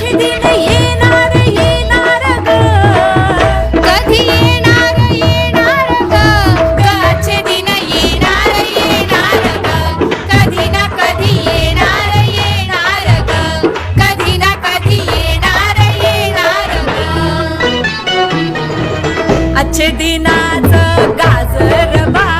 अच्छे दिन येणार येणार ग? कधी येणार येणार ग? अच्छे दिन येणार येणार ग? कधी ना कधी येणार येणार ग? कधी ना कधी येणार येणार ग? अच्छे दिनाचं गाजर बाई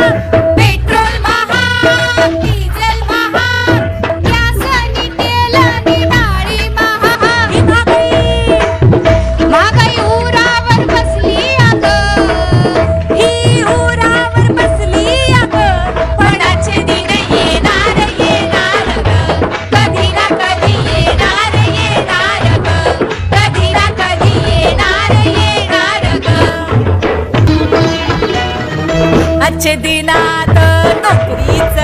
Yeah. अच्छे दिनात नोकरीच